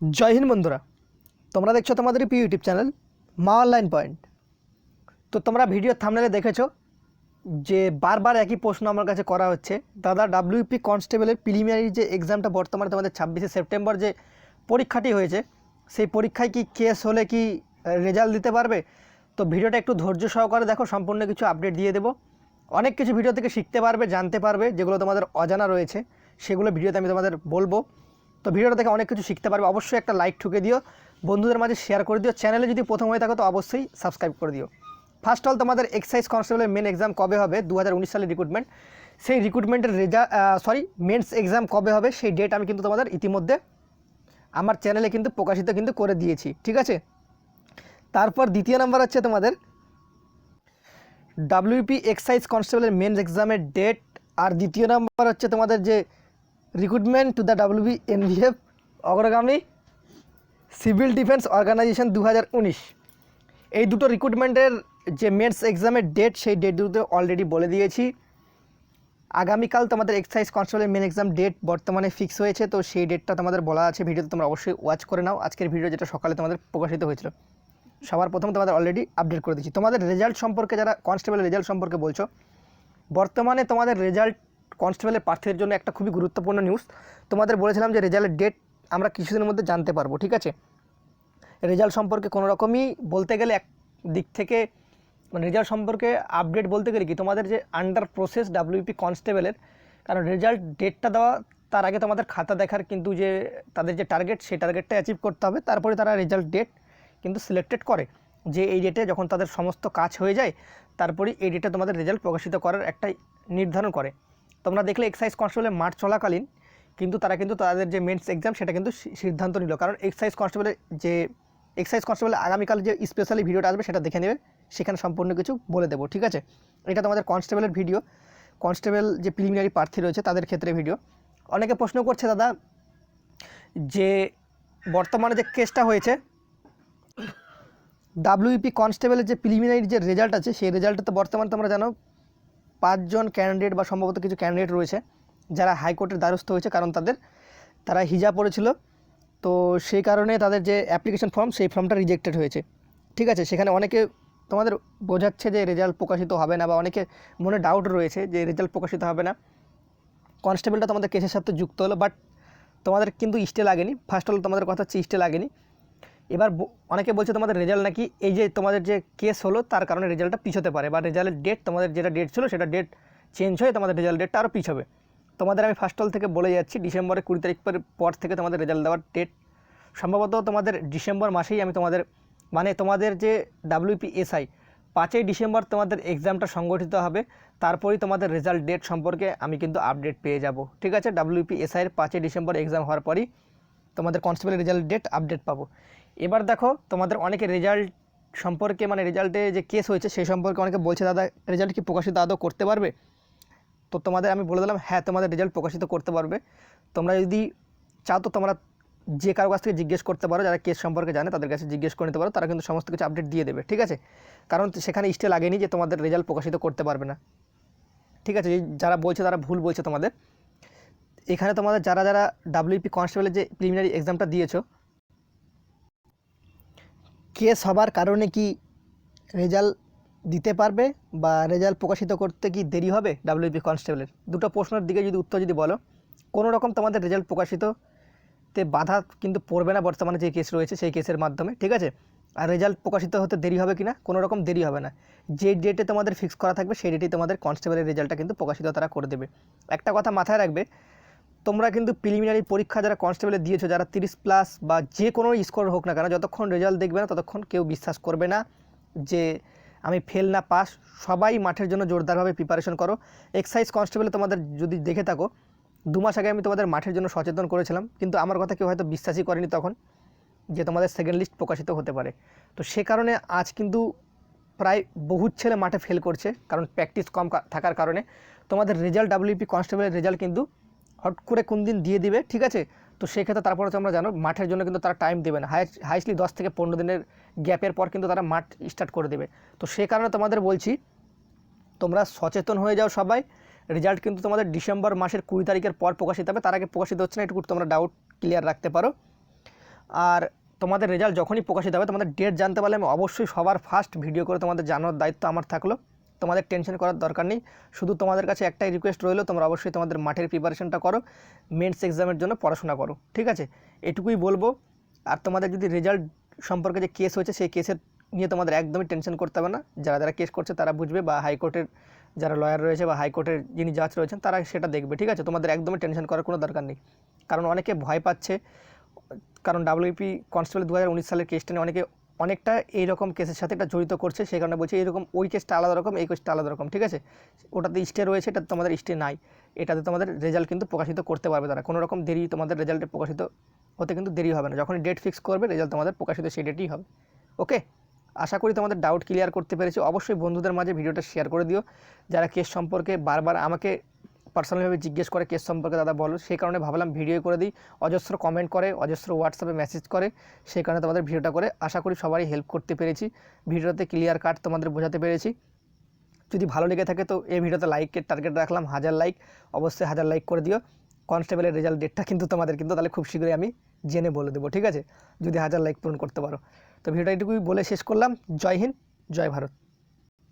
জয় হিন্দ বন্ধুরা, তোমরা দেখছ তোমাদের প্রিয় YouTube channel Maa online point. তো তোমরা ভিডিও থামনেলে দেখেছ যে বারবার একই প্রশ্ন আমার কাছে করা হচ্ছে। দাদা ডাব্লিউপি কনস্টেবলের প্রিলিমিনারি যে এক্সামটা বর্তমানে তোমাদের ছাব্বিশে সেপ্টেম্বর যে পরীক্ষাটি হয়েছে, সেই পরীক্ষায় কি কেস হলে কি রেজাল্ট দিতে পারবে? তো ভিডিওটা একটু ধৈর্য সহকারে দেখো, সম্পূর্ণ কিছু আপডেট দিয়ে দেবো। অনেক কিছু ভিডিও থেকে শিখতে পারবে, জানতে পারবে, যেগুলো তোমাদের অজানা রয়েছে, সেগুলো ভিডিওতে আমি তোমাদের বলব। তো ভিডিওটা দেখে অনেক কিছু শিখতে পারবে। অবশ্যই একটা লাইক ঠুকে দিও। বন্ধুদের মাঝে শেয়ার করে দিও। চ্যানেলে যদি প্রথম হয়ে থাকো, তো অবশ্যই সাবস্ক্রাইব করে দিও। ফার্স্ট অল তোমাদের এক্সাইজ কনস্টেবলের মেন এক্সাম কবে হবে? দু হাজার উনিশ সালের রিক্রুটমেন্ট সেই রিক্রুটমেন্টের রেজাল্ট সরি মেন্স এক্সাম কবে হবে? সেই ডেট আমি কিন্তু তোমাদের ইতিমধ্যে আমার চ্যানেলে কিন্তু প্রকাশিত কিন্তু করে দিয়েছি। ঠিক আছে? তারপর দ্বিতীয় নাম্বার হচ্ছে তোমাদের ডাব্লিউপি এক্সাইজ কনস্টেবলের মেন্স এক্সামের ডেট আর দ্বিতীয় নাম্বার হচ্ছে তোমাদের যে recruitment to the WB NVF অগ্রগামী সিভিল ডিফেন্স অর্গানাইজেশন দু হাজার উনিশ। এই দুটো রিক্রুটমেন্টের যে মেন্স এক্সামের ডেট সেই ডেট দুটো অলরেডি বলে দিয়েছি। আগামীকাল তোমাদের এক্সাইজ কনস্টেবলের মেন এক্সাম ডেট বর্তমানে ফিক্স হয়েছে, তো সেই ডেটটা তোমাদের বলা আছে, ভিডিওতে তোমরা অবশ্যই ওয়াচ করে নাও। আজকের ভিডিও যেটা সকালে তোমাদের প্রকাশিত হয়েছিল। সবার প্রথম তোমাদের অলরেডি আপডেট করে দিচ্ছি। তোমাদের রেজাল্ট সম্পর্কে যারা কনস্টেবলের রেজাল্ট সম্পর্কে বলছো, বর্তমানে তোমাদের রেজাল্ট কনস্টেবলের প্রার্থীদের জন্য একটা খুবই গুরুত্বপূর্ণ নিউজ তোমাদের বলেছিলাম যে রেজাল্টের ডেট আমরা কিছুদিনের মধ্যে জানতে পারব, ঠিক আছে? রেজাল্ট সম্পর্কে কোনো রকমই বলতে গেলে এক দিক থেকে মানে রেজাল্ট সম্পর্কে আপডেট বলতে গেলে কি? তোমাদের যে আন্ডার প্রসেস ডাব্লিউপি কনস্টেবলের, কারণ রেজাল্ট ডেটটা দেওয়া, তার আগে তোমাদের খাতা দেখার কিন্তু যে তাদের যে টার্গেট সেই টার্গেটটা অ্যাচিভ করতে হবে। তারপরে তারা রেজাল্ট ডেট কিন্তু সিলেক্টেড করে। যে এই ডেটে যখন তাদের সমস্ত কাজ হয়ে যায়, তারপরে এই ডেটে তোমাদের রেজাল্ট প্রকাশিত করার একটা নির্ধারণ করে। তোমরা দেখলে এক্সাইজ কনস্টেবলের মাঠ চলাকালীন কিন্তু তারা কিন্তু তাদের যে মেন্স এক্সাম সেটা কিন্তু সিদ্ধান্ত নিল। কারণ এক্সাইজ কনস্টেবলের যে এক্সাইজ কনস্টেবলের আগামীকাল যে স্পেশালি ভিডিওটা আসবে সেটা দেখে নেবে। সেখানে সম্পূর্ণ কিছু বলে দেবো, ঠিক আছে? এটা তোমাদের কনস্টেবলের ভিডিও কনস্টেবল যে প্রিলিমিনারি প্রার্থী রয়েছে তাদের ক্ষেত্রে ভিডিও অনেকে প্রশ্ন করছে, দাদা, যে বর্তমানে যে কেসটা হয়েছে ডাব্লিউপি কনস্টেবলের যে প্রিলিমিনারি যে রেজাল্ট আছে, সেই রেজাল্টটা তো বর্তমানে তোমরা জানো পাঁচজন ক্যান্ডিডেট বা সম্ভবত কিছু ক্যান্ডিডেট রয়েছে, যারা হাইকোর্টের দ্বারস্থ হয়েছে কারণ তাদের, তারা হিজা পড়েছিল তো সেই কারণে তাদের যে অ্যাপ্লিকেশন ফর্ম সেই ফর্মটা রিজেক্টেড হয়েছে। ঠিক আছে, সেখানে অনেকে তোমাদের বোঝাচ্ছে যে রেজাল্ট প্রকাশিত হবে না বা অনেকে মনে ডাউট রয়েছে যে রেজাল্ট প্রকাশিত হবে না। কনস্টেবলটা তোমাদের কেসের সাথে যুক্ত হলো বাট তোমাদের কিন্তু ইস্টে লাগেনি। ফার্স্ট হলো তোমাদের কথা হচ্ছে ইস্টে লাগেনি। এবার অনেকে বলছে তোমাদের রেজাল্ট নাকি এই যে তোমাদের যে কেস হলো, তার কারণে রেজাল্টটা পিছোতে পারে বা রেজাল্টের ডেট তোমাদের যেটা ডেট ছিল, সেটা ডেট চেঞ্জ হয়ে তোমাদের রেজাল্ট ডেটটা আরও পিছবে। তোমাদের আমি ফার্স্ট হল থেকে বলে যাচ্ছি, ডিসেম্বরের কুড়ি তারিখ পর- থেকে তোমাদের রেজাল্ট দেওয়ার ডেট সম্ভবত তোমাদের ডিসেম্বর মাসেই আমি তোমাদের মানে তোমাদের যে ডাব্লিউপিএসআই পাঁচই ডিসেম্বর তোমাদের এক্সামটা সংগঠিত হবে। তারপরেই তোমাদের রেজাল্ট ডেট সম্পর্কে আমি কিন্তু আপডেট পেয়ে যাব। ঠিক আছে? ডাব্লিউপিএসআইয়ের পাঁচই ডিসেম্বর এক্সাম হওয়ার পরই তোমাদের কনস্টেবলের রেজাল্ট ডেট আপডেট পাবো। এবার দেখো, তোমাদের অনেকে রেজাল্ট সম্পর্কে মানে রেজাল্টে যে কেস হয়েছে, সেই সম্পর্কে অনেকে বলছে, দাদা রেজাল্ট কি প্রকাশিত আদৌ করতে পারবে? তো তোমাদের আমি বলে দিলাম হ্যাঁ তোমাদের রেজাল্ট প্রকাশিত করতে পারবে। তোমরা যদি চাও, তো তোমরা যে কারও কাছ থেকে জিজ্ঞেস করতে পারো, যারা কেস সম্পর্কে জানে, তাদের কাছে জিজ্ঞেস করে নিতে পারো, তারা কিন্তু সমস্ত কিছু আপডেট দিয়ে দেবে, ঠিক আছে? কারণ সেখানে স্টে লাগেনি যে তোমাদের রেজাল্ট প্রকাশিত করতে পারবে না, ঠিক আছে? যারা বলছে, তারা ভুল বলছে তোমাদের। এখানে তোমাদের যারা যারা ডাব্লিউপি কনস্টেবলের যে প্রিলিমিনারি এক্সামটা দিয়েছ কেস হবার কারণে কি রেজাল্ট দিতে পারবে বা রেজাল্ট প্রকাশিত করতে কি দেরি হবে ডাব্লিউপি কনস্টেবলের? দুটো প্রশ্নের দিকে যদি উত্তর যদি বলো, কোনো রকম তোমাদের রেজাল্ট প্রকাশিততে বাধা কিন্তু পড়বে না বর্তমানে যে কেস রয়েছে সেই কেসের মাধ্যমে, ঠিক আছে? আর রেজাল্ট প্রকাশিত হতে দেরি হবে কি না কোনো রকম দেরি হবে না। যে ডেটে তোমাদের ফিক্স করা থাকবে, সেই ডেটেই তোমাদের কনস্টেবলের রেজাল্টটা কিন্তু প্রকাশিত তারা করে দেবে। একটা কথা মাথায় রাখবে তোমরা কিন্তু প্রিলিমিনারি পরীক্ষা যারা কনস্টেবলে দিয়েছ, যারা তিরিশ প্লাস বা যে কোনো স্কোর হোক না কেন, যতক্ষণ রেজাল্ট দেখবে না, ততক্ষণ কেউ বিশ্বাস করবে না যে আমি ফেল না পাস সবাই মাঠের জন্য জোরদারভাবে প্রিপারেশন করো। এক্সাইজ কনস্টেবলে তোমাদের যদি দেখে থাকো, দু মাস আগে আমি তোমাদের মাঠের জন্য সচেতন করেছিলাম, কিন্তু আমার কথা কেউ হয়তো বিশ্বাসই করেনি তখন যে তোমাদের সেকেন্ড লিস্ট প্রকাশিত হতে পারে। তো সে কারণে আজ কিন্তু প্রায় বহুত ছেলে মাঠে ফেল করছে, কারণ প্র্যাকটিস কম থাকার কারণে। তোমাদের রেজাল্ট ডাব্লিউপি কনস্টেবলের রেজাল্ট কিন্তু হট করে কোন দিন দিয়ে দিবে, ঠিক আছে? তো সেক্ষেত্রে তারপরে তোমরা জানো, মাঠের জন্য কিন্তু তারা টাইম দেবে না। হাই হাইস্টলি দশ থেকে পনেরো দিনের গ্যাপের পর কিন্তু তারা মাঠ স্টার্ট করে দেবে। তো সে কারণে তোমাদের বলছি, তোমরা সচেতন হয়ে যাও সবাই। রেজাল্ট কিন্তু তোমাদের ডিসেম্বর মাসের কুড়ি তারিখের পর প্রকাশিত হবে, তার আগে প্রকাশিত হচ্ছে না, এটুকু তোমরা ডাউট ক্লিয়ার রাখতে পারো। আর তোমাদের রেজাল্ট যখনই প্রকাশিত হবে, তোমাদের ডেট জানতে পারলে আমি অবশ্যই সবার ফার্স্ট ভিডিও করে তোমাদের জানানোর দায়িত্ব আমার থাকল। তোমাদের টেনশন করার দরকার নেই। শুধু তোমাদের কাছে একটাই রিকোয়েস্ট রইল, তোমরা অবশ্যই তোমাদের মাঠের প্রিপারেশনটা করো মেন্স এক্সামের জন্য পড়াশোনা করো, ঠিক আছে? এটুকুই বলব। আর তোমাদের যদি রেজাল্ট সম্পর্কে যে কেস হয়েছে, সেই কেসের নিয়ে তোমাদের একদমই টেনশন করতে হবে না। যারা যারা কেস করছে, তারা বুঝবে বা হাইকোর্টের যারা লয়ার রয়েছে বা হাইকোর্টের যিনি জাজ রয়েছেন, তারা সেটা দেখবে, ঠিক আছে? তোমাদের একদমই টেনশন করার কোনো দরকার নেই। কারণ অনেকে ভয় পাচ্ছে। কারণ ডাব্লিউপি কনস্টেবল দু হাজার উনিশ সালের কেসটা নিয়ে অনেকে অনেকটা এইরকম কেসের সাথে এটা জড়িত করছে, সেই কারণে বলছি এইরকম ওই কেসটা আলাদা রকম, এই কেসটা আলাদা রকম, ঠিক আছে? ওটাতে স্টে রয়েছে এটা তোমাদের স্টে নাই। এটাতে তোমাদের রেজাল্ট কিন্তু প্রকাশিত করতে পারবে তারা। কোনো রকম দেরি তোমাদের রেজাল্টে প্রকাশিত হতে কিন্তু দেরি হবে না। যখন ডেট ফিক্স করবে রেজাল্ট তোমাদের প্রকাশিত সেই ডেটেই হবে। ওকে আশা করি তোমাদের ডাউট ক্লিয়ার করতে পেরেছি। অবশ্যই বন্ধুদের মাঝে ভিডিওটা শেয়ার করে দিও। যারা কেস সম্পর্কে বারবার আমাকে পার্সোনালিভাবে জিজ্ঞেস করে কেস সম্পর্কে দাদা বলো। সেই কারণে ভাবলাম ভিডিও করে দিই। অজস্র কমেন্ট করে, অজস্র হোয়াটসঅ্যাপে মেসেজ করে, সেই কারণে তোমাদের ভিডিওটা করে। আশা করি সবারই হেল্প করতে পেরেছি। ভিডিওতে ক্লিয়ার কাট তোমাদের বোঝাতে পেরেছি। যদি ভালো লেগে থাকে তো এই ভিডিওতে লাইকের টার্গেট রাখলাম, হাজার লাইক অবশ্যই হাজার লাইক করে দিও। কনস্টেবলের রেজাল্ট ডেটটা কিন্তু তোমাদের কিন্তু তাহলে খুব শীঘ্রই আমি জেনে বলে দেবো, ঠিক আছে? যদি হাজার লাইক পূরণ করতে পারো। তো ভিডিওটা এটুকুই বলে শেষ করলাম। জয় হিন্দ, জয় ভারত।